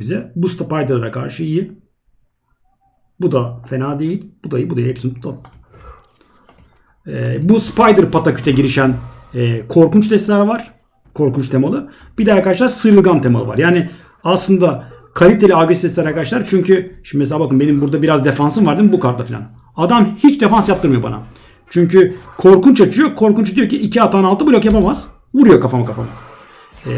bize. Bu Spider'a karşı iyi. Bu da fena değil. Bu da iyi. Bu da iyi. Hepsini tutalım. Ee, bu Spider pataküte girişen e, korkunç desteler var. Korkunç temalı. Bir de arkadaşlar sıyrılgan temalı var. Yani aslında kaliteli agresif desteler arkadaşlar. Çünkü şimdi mesela bakın benim burada biraz defansım var değil mi bu kartla falan. Adam hiç defans yaptırmıyor bana. Çünkü korkunç açıyor. Korkunç diyor ki iki atan altı blok yapamaz. Vuruyor kafama kafama. Ee,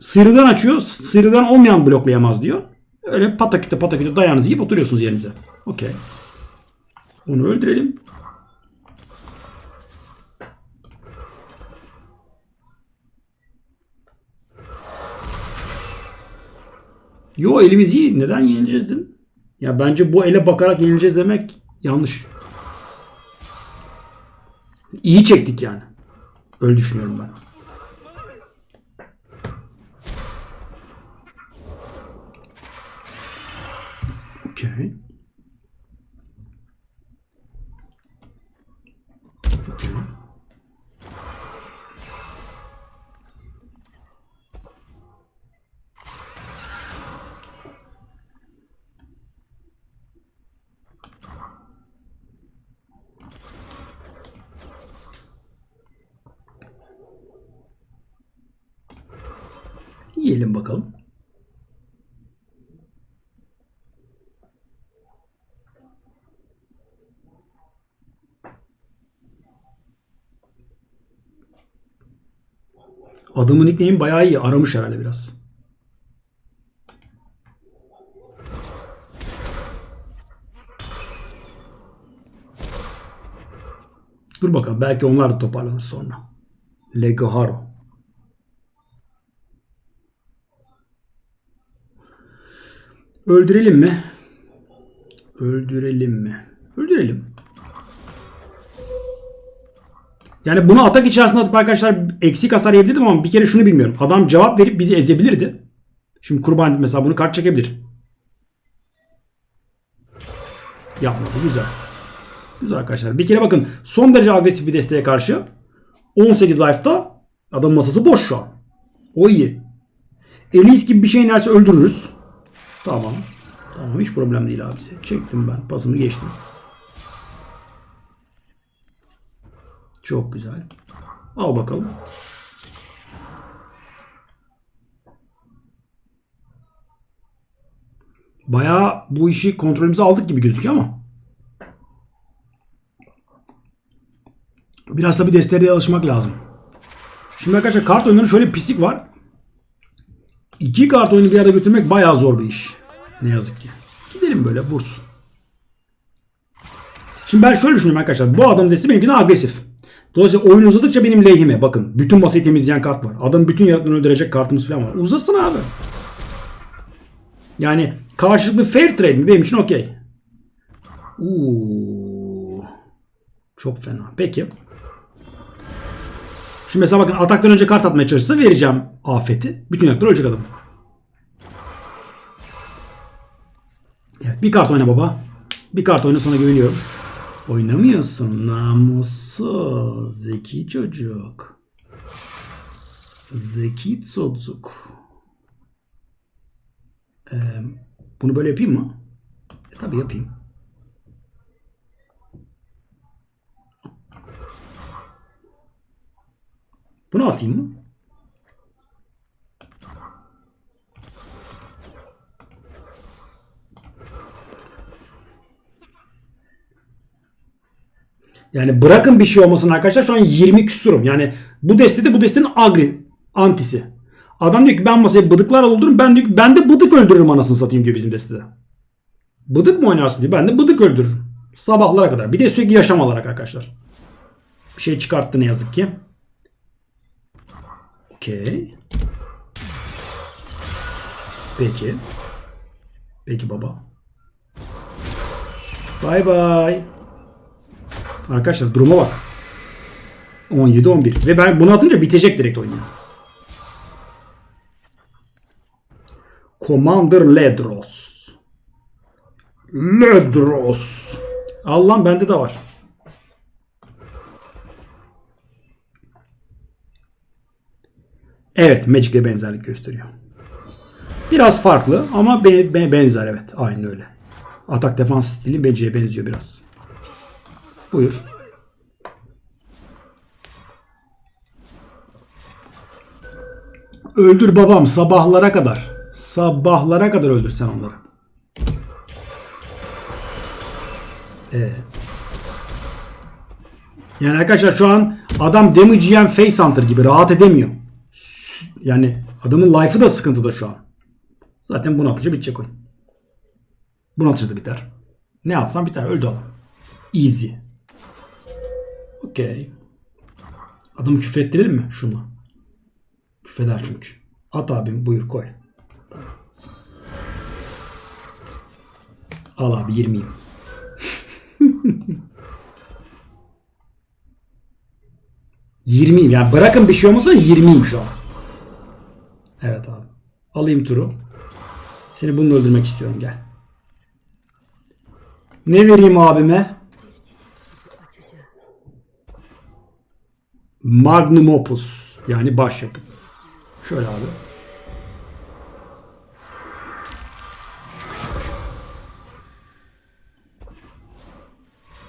sıyrılgan açıyor. Sıyrılgan olmayan bloklayamaz diyor. Öyle pataküte pataküte dayanınızı yiyip oturuyorsunuz yerinize. Okey. Onu öldürelim. Yo elimiz iyi. Neden yenileceğiz dedim. Ya bence bu ele bakarak yenileceğiz demek yanlış. İyi çektik yani. Öyle düşünüyorum ben. Okey. Okey. Yiyelim bakalım. Adamın nickname'i bayağı iyi. Aramış herhalde biraz. Dur bakalım. Belki onlar da toparlanır sonra. Legaharo. Öldürelim mi? Öldürelim mi? Öldürelim. Yani bunu atak içerisinde atıp arkadaşlar eksik hasar yiyebilirdim ama bir kere şunu bilmiyorum. Adam cevap verip bizi ezebilirdi. Şimdi kurban mesela bunu kart çekebilir. Yapmadı. Güzel. Güzel arkadaşlar. Bir kere bakın son derece agresif bir desteğe karşı 18 life'da adam masası boş şu an. O iyi. Elise gibi bir şey inerse öldürürüz. Tamam. Tamam hiç problem değil abisi. Çektim ben. Pasımı geçtim. Çok güzel. Al bakalım. Bayağı bu işi kontrolümüze aldık gibi gözüküyor ama. Biraz tabi desteğe alışmak lazım. Şimdi arkadaşlar kart oyunlarının şöyle bir pislik var. İki kart oyunu bir arada götürmek bayağı zor bir iş. Ne yazık ki. Gidelim böyle burs. Şimdi ben şöyle düşünüyorum arkadaşlar. Bu adam desteği benimkinden agresif. Dolayısıyla oyun uzadıkça benim lehime. Bakın bütün masayı temizleyen kart var. Adam bütün yaratıklarını öldürecek kartımız falan var. Uzasın abi. Yani karşılıklı fair trade mi? Benim için okey. Uuu. Çok fena. Peki. Şimdi mesela bakın ataktan önce kart atmaya çalışsa vereceğim afeti. Bütün yaratıklar ölecek adam. Evet, bir kart oyna baba. Bir kart oyna sana güveniyorum. Oynamıyorsun namussuz. Zeki çocuk. Zeki çocuk. Ee, bunu böyle yapayım mı? E, tabii yapayım. Bunu atayım mı? Yani bırakın bir şey olmasın arkadaşlar şu an 20 küsurum. Yani bu destede bu destenin agri antisi. Adam diyor ki ben masaya bıdıklar öldürürüm. Ben diyor ki ben de bıdık öldürürüm anasını satayım diyor bizim destede. Bıdık mı oynarsın diyor. Ben de bıdık öldürürüm. Sabahlara kadar. Bir de sürekli yaşam alarak arkadaşlar. Bir şey çıkarttı ne yazık ki. Okey. Peki. Peki baba. Bay bay. Arkadaşlar duruma bak. 17-11. Ve ben bunu atınca bitecek direkt oyun. Commander Ledros. Ledros. Allah'ım bende de var. Evet Magic'le benzerlik gösteriyor. Biraz farklı ama be- be- benzer evet. Aynı öyle. Atak defans stili Bece'ye benziyor biraz. Buyur. Öldür babam sabahlara kadar. Sabahlara kadar öldür sen onları. Ee, yani arkadaşlar şu an adam damage yiyen face hunter gibi rahat edemiyor. Yani adamın life'ı da sıkıntıda şu an. Zaten bunu atınca bitecek oyun. Bunu atınca da biter. Ne atsan biter. Öldü adam. Easy. Okey. Adamı küfrettirelim mi? Şunu. Küfreder çünkü. At abim buyur koy. Al abi 20'yim. Yirmiyim yani bırakın bir şey olmasa 20'yim şu an. Evet abi. Alayım turu. Seni bununla öldürmek istiyorum gel. Ne vereyim abime? Magnum Opus. Yani başyapıt. Şöyle abi.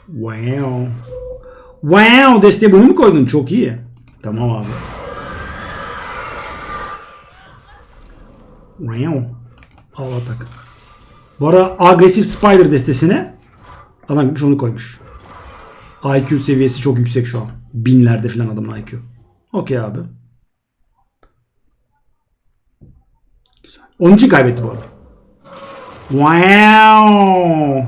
Wow. Wow desteğe bunu mu koydun? Çok iyi. Tamam abi. Wow. Al atak. Bu ara agresif spider destesine adam gitmiş onu koymuş. IQ seviyesi çok yüksek şu an. Binlerde falan adamın IQ. Okey abi. Güzel. Onun için kaybetti bu arada. Wow.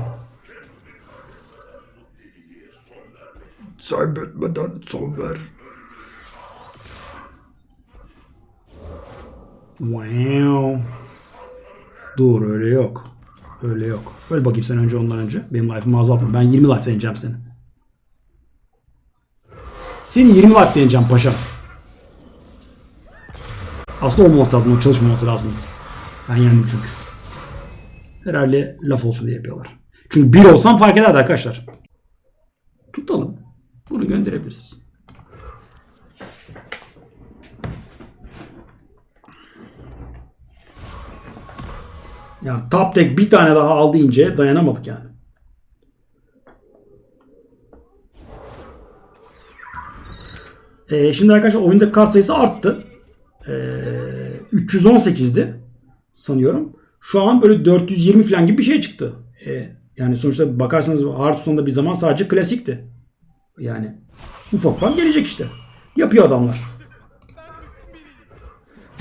Kaybetmeden son ver. Wow. Dur öyle yok. Öyle yok. Öl bakayım sen önce ondan önce. Benim life'ımı azaltma. Ben 20 life deneyeceğim seni. Seni 20 life deneyeceğim paşa. Aslında olmaması lazım. O çalışmaması lazım. Ben yendim çünkü. Herhalde laf olsun diye yapıyorlar. Çünkü bir olsam fark ederdi arkadaşlar. Tutalım. Bunu gönderebiliriz. Yani top tek bir tane daha al deyince dayanamadık yani. Ee, şimdi arkadaşlar oyunda kart sayısı arttı. Ee, 318'di sanıyorum. Şu an böyle 420 falan gibi bir şey çıktı. Ee, yani sonuçta bakarsanız Hearthstone'da bir zaman sadece klasikti. Yani ufak ufak gelecek işte. Yapıyor adamlar.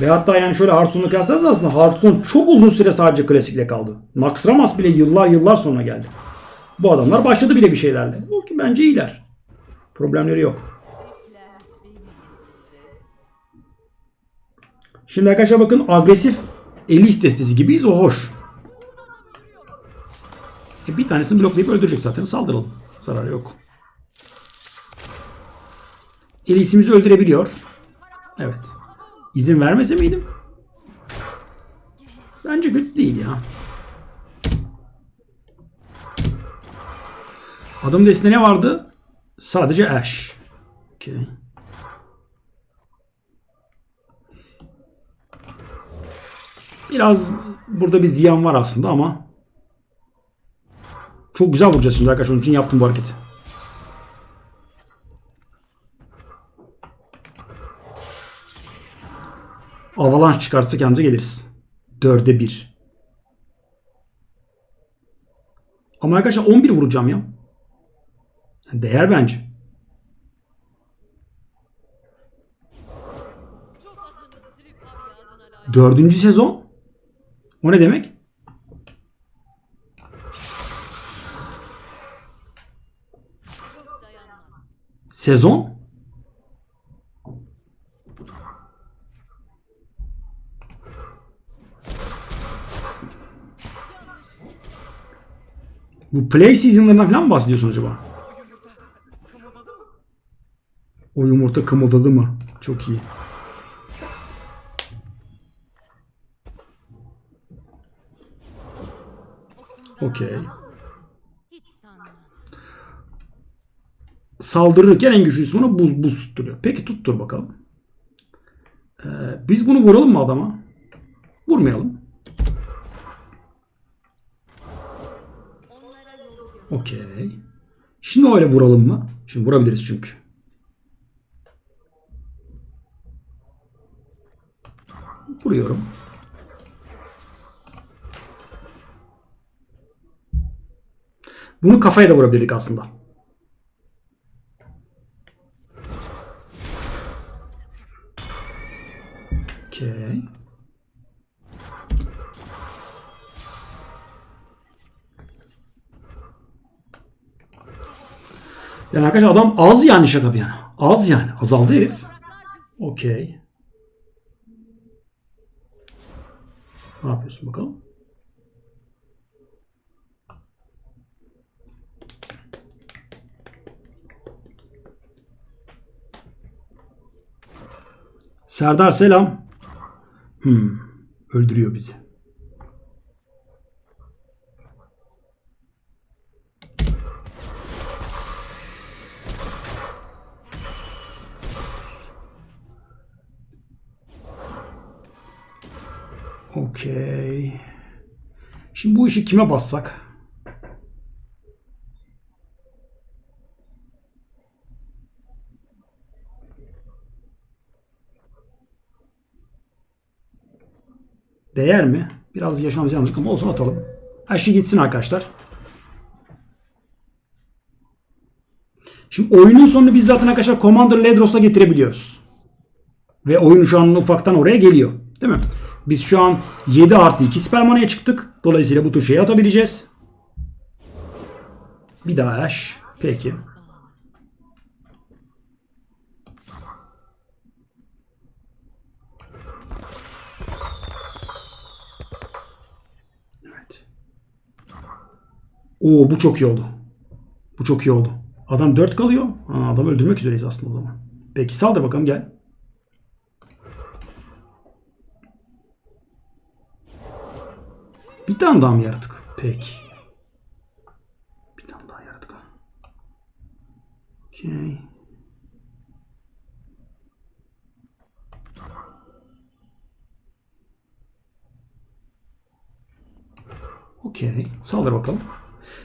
Ve hatta yani şöyle Hearthstone'u kıyaslarsanız aslında Hearthstone çok uzun süre sadece klasikle kaldı. Max Ramas bile yıllar yıllar sonra geldi. Bu adamlar başladı bile bir şeylerle. O ki bence iyiler. Problemleri yok. Şimdi arkadaşlar bakın agresif Elis destesi gibiyiz. O hoş. E bir tanesini bloklayıp öldürecek zaten. Saldıralım. Zararı yok. Elis'imizi öldürebiliyor. Evet. İzin vermese miydim? Bence kötü değil ya. Adam destesinde ne vardı? Sadece Ash. Okay. Biraz burada bir ziyan var aslında ama çok güzel vuracağız şimdi arkadaşlar. Onun için yaptım bu hareketi. Avalanche çıkartsa kendimize geliriz. Dörde bir. Ama arkadaşlar 11 vuracağım ya. Değer bence. Dördüncü sezon. O ne demek? Sezon? Bu play season'larından falan mı bahsediyorsun acaba? O yumurta kımıldadı mı? Çok iyi. Okey. Saldırırken en güçlü ismini buz, buz tutturuyor. Peki tuttur bakalım. Ee, biz bunu vuralım mı adama? Vurmayalım. Okey. Şimdi öyle vuralım mı? Şimdi vurabiliriz çünkü. Vuruyorum. Bunu kafaya da vurabilirdik aslında. Okey. Yani arkadaşlar adam az yani şaka bir yana. Az yani. Azaldı herif. Okey. Ne yapıyorsun bakalım? Serdar selam. Hmm, öldürüyor bizi. Okey. Şimdi bu işi kime bassak? Değer mi? Biraz yaşamamız yanlış ama olsun atalım. Her şey gitsin arkadaşlar. Şimdi oyunun sonunu biz zaten arkadaşlar Commander Ledros'la getirebiliyoruz. Ve oyun şu an ufaktan oraya geliyor. Değil mi? Biz şu an 7 artı 2 Superman'a çıktık. Dolayısıyla bu tür şeyi atabileceğiz. Bir daha Ash. Peki. Evet. Oo bu çok iyi oldu. Bu çok iyi oldu. Adam 4 kalıyor. Ha, adamı öldürmek üzereyiz aslında o zaman. Peki saldır bakalım gel. Bir tane daha mı yaratık? Peki. Bir tane daha yaratık. Okey. Okey. Saldır bakalım.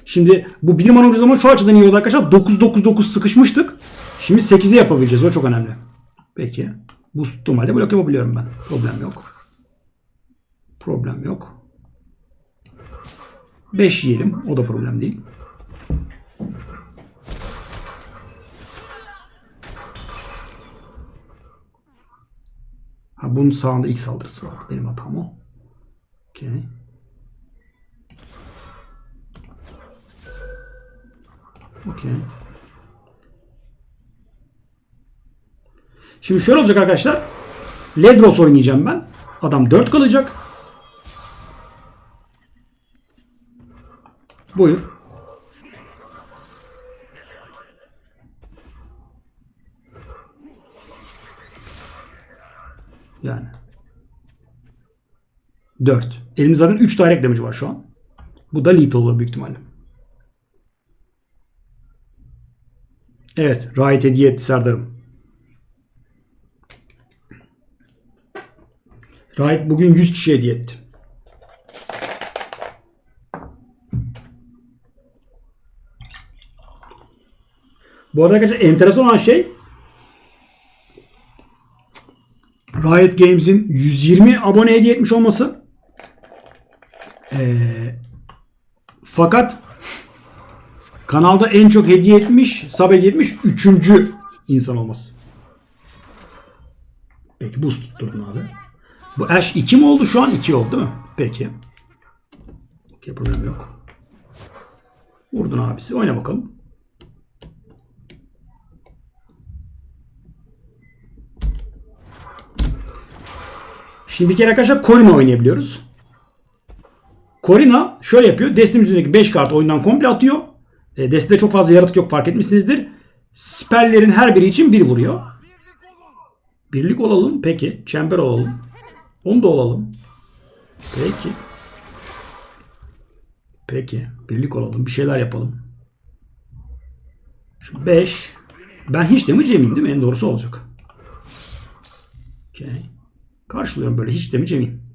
Şimdi bu bilim anı zaman şu açıdan iyi oldu arkadaşlar. 9-9-9 sıkışmıştık. Şimdi 8'e yapabileceğiz. O çok önemli. Peki. Bu tuttuğum halde blok yapabiliyorum ben. Problem yok. Problem yok. 5 yiyelim. O da problem değil. Ha, bunun sağında ilk saldırısı var. Benim hatam o. Okey. Okey. Şimdi şöyle olacak arkadaşlar. Ledros oynayacağım ben. Adam 4 kalacak. Buyur. Yani. 4. Elimizde zaten 3 direct damage var şu an. Bu da lethal olur büyük ihtimalle. Evet. Riot hediye etti Serdar'ım. Riot bugün 100 kişi hediye etti. Bu arada arkadaşlar enteresan olan şey Riot Games'in 120 abone hediye etmiş olması. Ee, fakat kanalda en çok hediye etmiş, sub hediye etmiş 3. insan olması. Peki boost tutturdun abi. Bu Ash 2 mi oldu? Şu an 2 oldu değil mi? Peki. Okey problem yok. Vurdun abisi. Oyna bakalım. Şimdi bir kere arkadaşlar Corina oynayabiliyoruz. Corina şöyle yapıyor. Destemiz üzerindeki 5 kart oyundan komple atıyor. E, destede çok fazla yaratık yok fark etmişsinizdir. Spelllerin her biri için bir vuruyor. Birlik olalım. Peki. Çember olalım. Onu da olalım. Peki. Peki. Birlik olalım. Bir şeyler yapalım. Şu 5. Ben hiç damage yemeyeyim değil mi? En doğrusu olacak. Okey. Karşılıyorum böyle hiç damage yemeyeyim.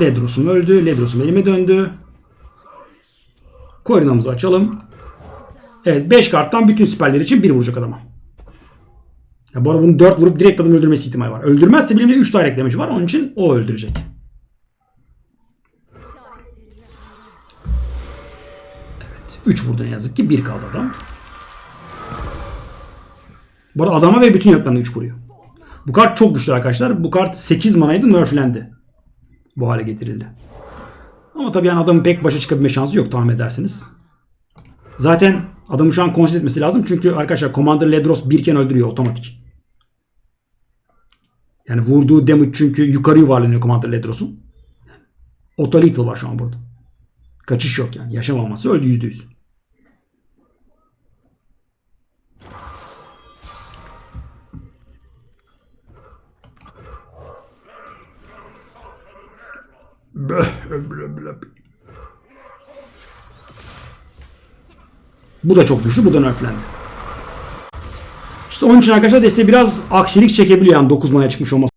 Ledros'um öldü. Ledros'um elime döndü. Korinamızı açalım. Evet 5 karttan bütün siperler için 1 vuracak adama. Ya bu arada bunu 4 vurup direkt adamı öldürmesi ihtimali var. Öldürmezse bilimde 3 direct damage var. Onun için o öldürecek. Evet. 3 vurdu ne yazık ki. 1 kaldı adam. Bu arada adama ve bütün yaklarına 3 vuruyor. Bu kart çok güçlü arkadaşlar. Bu kart 8 manaydı nerflendi. Bu hale getirildi. Ama tabii yani adamın pek başa çıkabilme şansı yok tahmin edersiniz. Zaten adamı şu an konsit etmesi lazım. Çünkü arkadaşlar Commander Ledros birken öldürüyor otomatik. Yani vurduğu damage çünkü yukarı yuvarlanıyor Commander Ledros'un. Auto lethal var şu an burada. Kaçış yok yani. Yaşamaması öldü %100. Bu da çok güçlü. Bu da nerflendi. İşte onun için arkadaşlar desteği biraz aksilik çekebiliyor yani 9 manaya çıkmış olması.